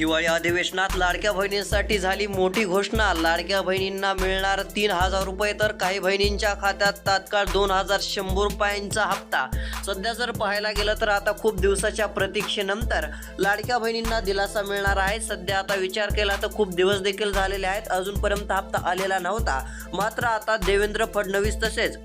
हिवाळी अधिवेशनात लाडक्या बहिणींसाठी झाली मोठी घोषणा. लाडक्या बहिणींना मिळणार तीन हजार रुपये तर काही बहिणींच्या खात्यात तात्काळ दोन हजार शंभर रुपयांचा हप्ता. सध्या जर पाहायला गेलं तर आता खूप दिवसाच्या प्रतीक्षेनंतर लाडक्या बहिणींना दिलासा मिळणार आहे. सध्या आता विचार केला तर खूप दिवस देखील झालेले आहेत. अजूनपर्यंत हप्ता आलेला नव्हता. मात्र आता देवेंद्र फडणवीस तसेच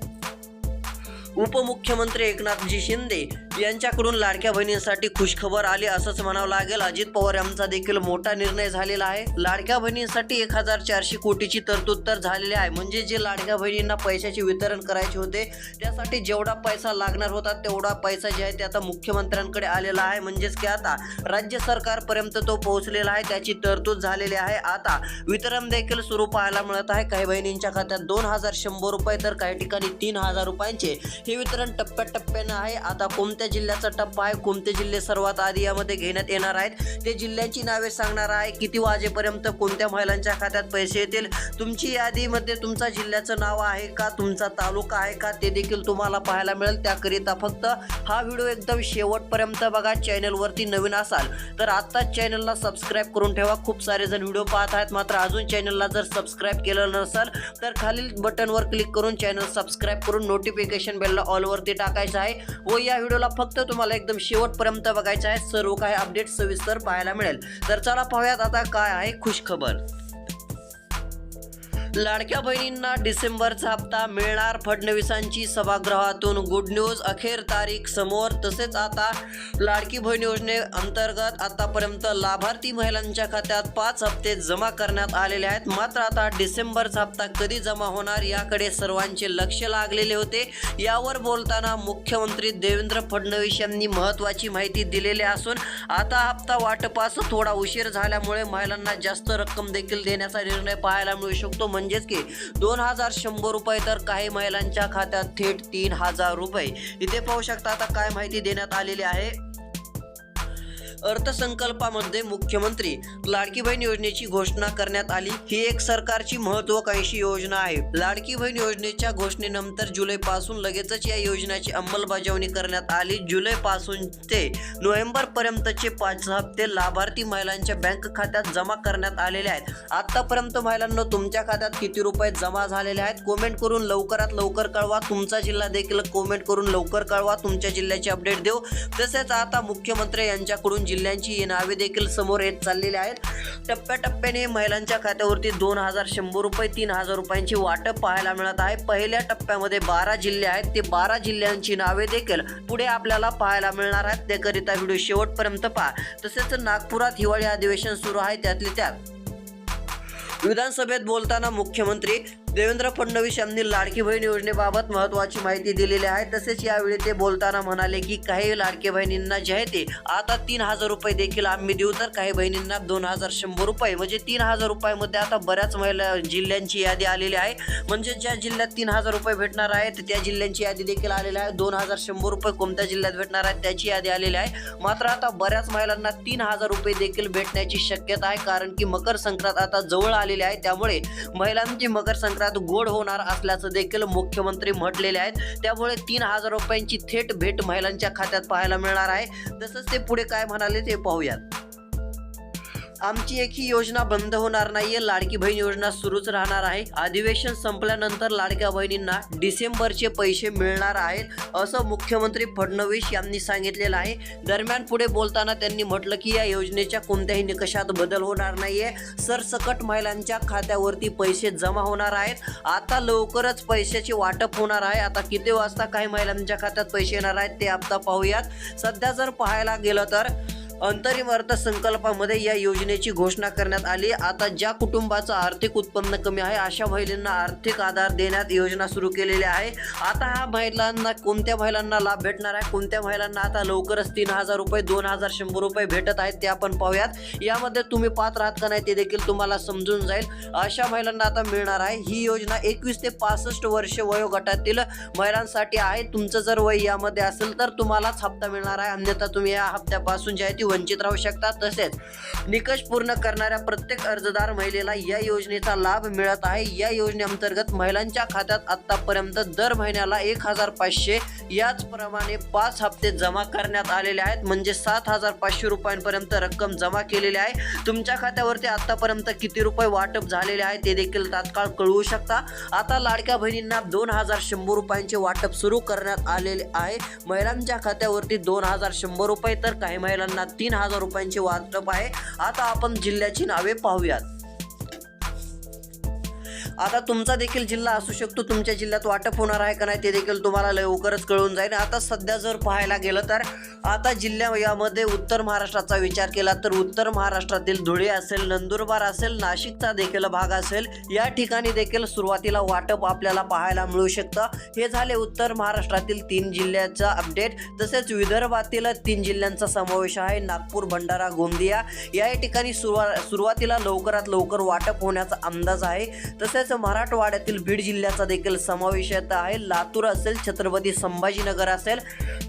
उपमुख्यमंत्री एकनाथजी शिंदे यांच्याकडून लाडक्या बहिणींसाठी खुशखबर आली असंच म्हणावं लागेल. अजित पवार यांचा देखील मोठा निर्णय झालेला आहे. लाडक्या बहिणींसाठी एक हजार चारशे कोटीची तरतूद तर झालेली आहे. म्हणजे जे लाडक्या बहिणींना पैशाचे वितरण करायचे होते त्यासाठी जेवढा पैसा लागणार होता तेवढा पैसा जे आहे ते आता मुख्यमंत्र्यांकडे आलेला आहे. म्हणजेच की आता राज्य सरकारपर्यंत तो पोहोचलेला आहे. त्याची तरतूद झालेली आहे. आता वितरण देखील सुरू पाहायला मिळत आहे. काही बहिणींच्या खात्यात दोन हजार शंभर रुपये तर काही ठिकाणी तीन हजार रुपयांचे. हे वितरण टप्प्याटप्प्यानं आहे. आता कोणत्या जिल्ह्याचा टप्पा आहे. कोणते जिल्हे सर्वात आधी यामध्ये घेण्यात येणार आहेत? ते जिल्ह्यांची नावे सांगणार आहे. किती वाजेपर्यंत कोणत्या महिलांच्या खात्यात पैसे येतील? तुमची यादीमध्ये तुमचा जिल्ह्याचं नाव आहे का? तुमचा तालुका आहे का? ते देखील तुम्हाला पाहायला मिळेल. त्याकरिता फक्त हा व्हिडिओ एकदम शेवटपर्यंत बघा. चॅनलवरती नवीन असाल तर आत्ताच चॅनलला सबस्क्राईब करून ठेवा. खूप सारे जण व्हिडिओ पाहत आहेत. मात्र अजून चॅनलला जर सबस्क्राईब केलं नसेल तर खालील बटनवर क्लिक करून चॅनल सबस्क्राईब करून नोटिफिकेशन बेलला ऑलवरती टाकायचं आहे. व या व्हिडिओला फक्त तुम्हाला एकदम शेवटपर्यंत बघायचं आहे. सर्व काही अपडेट सविस्तर पाहायला मिळेल. तर चला पाहूयात आता काय आहे खुशखबर. लाडक्या बहिणींना डिसेंबरचा हप्ता मिळणार. फडणवीसांची सभागृहातून गुड न्यूज अखेर तारीख समोर. तसेच आता लाडकी बहीण योजने अंतर्गत आतापर्यंत लाभार्थी महिलांच्या खात्यात पाच हप्ते जमा करण्यात आलेले आहेत. मात्र आता डिसेंबरचा हप्ता कधी जमा होणार याकडे सर्वांचे लक्ष लागलेले होते. यावर बोलताना मुख्यमंत्री देवेंद्र फडणवीस यांनी महत्त्वाची माहिती दिलेली असून आता हप्ता वाटपास थोडा उशीर झाल्यामुळे महिलांना जास्त रक्कम देखील देण्याचा निर्णय पाहायला मिळू शकतो. म्हणजे म्हणजेच की दोन हजार शंभर रुपये तर काही महिलांच्या खात्यात थेट तीन हजार रुपये. इथे पाहू शकता आता काय माहिती देण्यात आलेली आहे. अर्थसंकल्पामध्ये मुख्यमंत्री लाडकी बहीण योजनेची घोषणा करण्यात आली. ही एक सरकारची महत्वाकांक्षी योजना आहे. लाडकी बहीण योजनेच्या घोषणेनंतर जुलै पासून लगेचच या योजनेची अंमलबजावणी करण्यात आली. जुलै पासून ते नोव्हेंबर पर्यंतचे पाच हप्ते लाभार्थी महिलांच्या बँक खात्यात जमा करण्यात आलेले आहेत. आतापर्यंत महिलांना तुमच्या खात्यात किती रुपये जमा झालेले आहेत? कमेंट करून लवकरात लवकर कळवा. तुमचा जिल्हा देखील कमेंट करून लवकर कळवा. तुमच्या जिल्ह्याची अपडेट देऊ. तसेच आता मुख्यमंत्री यांच्याकडून जिल्ह्यांची नावे देखील समोर येत चाललेली आहेत. टप्प्याटप्प्याने महिलांच्या खात्यावरती दोन हजार शंभर रुपये तीन हजार रुपयांची वाटप पाहायला मिळत आहे. पहिल्या टप्प्यामध्ये बारा जिल्हे आहेत. ते बारा जिल्ह्यांची नावे देखील पुढे आपल्याला पाहायला मिळणार आहेत. त्याकरिता व्हिडिओ शेवटपर्यंत पहा. तसेच नागपुरात हिवाळी अधिवेशन सुरू आहे. त्यातले त्यात विधानसभेत बोलताना मुख्यमंत्री देवेंद्र फडणवीस यांनी लाडकी बहीण योजनेबाबत महत्त्वाची माहिती दिलेली आहे. तसेच यावेळी ते बोलताना म्हणाले की काही लाडके बहिणींना जे आहे ते आता तीन हजार रुपये देखील आम्ही देऊ तर काही बहिणींना दोन हजार शंभर रुपये. म्हणजे तीन हजार रुपयामध्ये आता बऱ्याच महिला जिल्ह्यांची यादी आलेली आहे. म्हणजे ज्या जिल्ह्यात तीन हजार रुपये भेटणार आहेत त्या जिल्ह्यांची यादी देखील आलेली आहे. दोन हजार शंभर रुपये कोणत्या जिल्ह्यात भेटणार आहेत त्याची यादी आलेली आहे. मात्र आता बऱ्याच महिलांना तीन हजार रुपये देखील भेटण्याची शक्यता आहे कारण की मकर संक्रांत आता जवळ आलेली आहे. त्यामुळे महिलांची मकर संक्रांत गोड होणार असल्याचं देखील मुख्यमंत्री म्हटलेले आहेत. त्यामुळे तीन हजार रुपयांची थेट भेट महिलांच्या खात्यात पाहायला मिळणार आहे. तसंच ते पुढे काय म्हणाले ते पाहूयात. आमची एक ही योजना बंद होणार नाहीये. लाडकी बहीण योजना सुरूच राहणार आहे. अधिवेशन संपल्यानंतर लाडक्या बहिणींना डिसेंबरचे पैसे मिळणार आहेत असं मुख्यमंत्री फडणवीस यांनी सांगितलेलं आहे. दरम्यान पुढे बोलताना त्यांनी म्हटलं की या योजनेच्या कोणत्याही निकषात बदल होणार नाहीये. सरसकट महिलांच्या खात्यावरती पैसे जमा होणार आहेत. आता लवकरच पैशाचे वाटप होणार आहे. आता किती वाजता काही महिलांच्या खात्यात पैसे येणार आहेत ते आता पाहूयात. सध्या जर पाहायला गेलं तर अंतरिम अर्थसंकल्पामध्ये या योजनेची घोषणा करण्यात आली. आता ज्या कुटुंबाचं आर्थिक उत्पन्न कमी आहे अशा महिलांना आर्थिक आधार देण्यात योजना सुरू केलेली आहे. आता ह्या महिलांना कोणत्या महिलांना लाभ भेटणार आहे? कोणत्या महिलांना आता लवकरच तीन हजार रुपये दोन हजार शंभर रुपये भेटत आहेत ते आपण पाहूयात. यामध्ये तुम्ही पात्र आहात का नाही ते देखील तुम्हाला समजून जाईल. अशा महिलांना आता मिळणार आहे. ही योजना एकवीस ते पासष्ट वर्ष वयोगटातील महिलांसाठी आहे. तुमचं जर वय यामध्ये असेल तर तुम्हालाच हप्ता मिळणार आहे. अन्यथा तुम्ही या हप्त्यापासून जे आहे ती वंचित राहू शकतात. तसेच निकष पूर्ण करणाऱ्या प्रत्येक अर्जदार महिलेला या योजनेचा लाभ मिळत आहे. या योजनेअंतर्गत महिलांच्या खात्यात आतापर्यंत दर महिन्याला एक हजार पाचशे याचप्रमाणे पाच हप्ते जमा करण्यात आलेले आहेत. म्हणजे सात हजार पाचशे रुपयांपर्यंत रक्कम जमा केलेली आहे. तुमच्या खात्यावरती आतापर्यंत किती रुपये वाटप झालेले आहे ते देखील तात्काळ कळवू शकता. आता लाडक्या बहिणींना दोन हजार शंभर रुपयांचे वाटप सुरू करण्यात आलेले आहे. महिलांच्या खात्यावरती दोन हजार शंभर रुपये तर काही महिलांना तीन हजार रुपयांचे वाटप आहे. आता आपण जिल्ह्याची नावे पाहूयात. आता तुमचा देखील जिल्हा असू शकतो तुमच्या जिल्ह्यात वाटप होणार आहे का नाही ते देखील तुम्हाला लवकरच कळून जाईल. आता सध्या जर पाहायला गेलं तर आता जिल्ह्या यामध्ये उत्तर महाराष्ट्राचा विचार केला तर उत्तर महाराष्ट्रातील धुळे असेल नंदुरबार असेल नाशिकचा देखील भाग असेल या ठिकाणी देखील सुरुवातीला वाटप आपल्याला पाहायला मिळू शकतं. हे झाले उत्तर महाराष्ट्रातील तीन जिल्ह्याचा अपडेट. तसेच विदर्भातील तीन जिल्ह्यांचा समावेश आहे नागपूर भंडारा गोंदिया. या ठिकाणी सुरुवा सुरुवातीला लवकरात लवकर वाटप होण्याचा अंदाज आहे. तसेच मराठवाड्यातील बीड जिल्ह्याचा देखील समावेश येत आहे. लातूर असेल छत्रपती संभाजीनगर असेल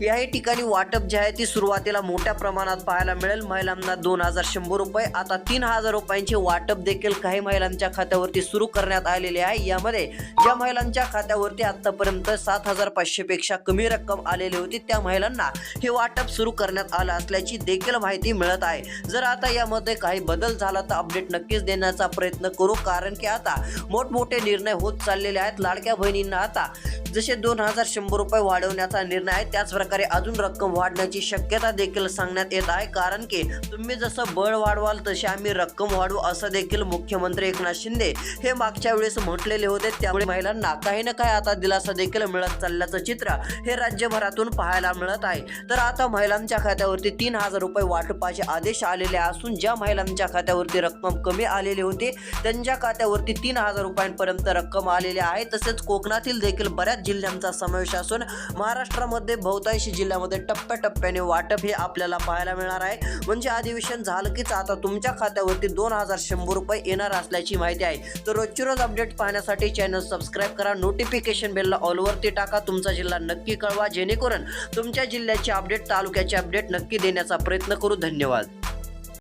याही ठिकाणी वाटप जे आहे ती सुरुवातीला मोठ्या प्रमाणात पाहायला मिळेल. महिलांना दोन हजार शंभर रुपये आता तीन हजार रुपयांचे वाटप देखील काही महिलांच्या खात्यावरती सुरू करण्यात आलेले आहे. यामध्ये ज्या महिलांच्या खात्यावरती आतापर्यंत सात हजार पाचशे पेक्षा कमी रक्कम आलेली होती त्या महिलांना हे वाटप सुरू करण्यात आलं असल्याची देखील माहिती मिळत आहे. जर आता यामध्ये काही बदल झाला तर अपडेट नक्कीच देण्याचा प्रयत्न करू कारण की आता मोठ मोठमोठे निर्णय होत चाललेले आहेत लाडक्या बहिणींना आता. जसे दोन हजार शंभर रुपये वाढवण्याचा निर्णय आहे त्याचप्रकारे अजून रक्कम वाढण्याची शक्यता देखील सांगण्यात येत आहे. कारण की तुम्ही जसं बळ वाढवाल तशी आम्ही रक्कम वाढवू असं देखील मुख्यमंत्री एकनाथ शिंदे हे मागच्या वेळेस म्हटलेले होते. त्यामुळे महिलांना काही ना काही आता दिलासा देखील मिळत चालल्याचं चित्र हे राज्यभरातून पाहायला मिळत आहे. तर आता महिलांच्या खात्यावरती तीन हजार रुपये वाटपाचे आदेश आलेले असून ज्या महिलांच्या खात्यावरती रक्कम कमी आलेली होती त्यांच्या खात्यावरती तीन हजार रुपये रुपयांपर्यंत रक्कम आलेली आहे. तसेच कोकणातील देखील बऱ्याच जिल्ह्यांचा समावेश असून महाराष्ट्रामध्ये बहुतांशी जिल्ह्यामध्ये टप्प्याटप्प्याने वाटप हे आपल्याला पाहायला मिळणार आहे. म्हणजे अधिवेशन झालं कीच आता तुमच्या खात्यावरती दोन हजार शंभर रुपये येणार असल्याची माहिती आहे. तर रोजची रोज अपडेट पाहण्यासाठी चॅनल सबस्क्राईब करा. नोटिफिकेशन बेलला ऑलवरती टाका. तुमचा जिल्हा नक्की कळवा. जेणेकरून तुमच्या जिल्ह्याचे अपडेट तालुक्याचे अपडेट नक्की देण्याचा प्रयत्न करू. धन्यवाद.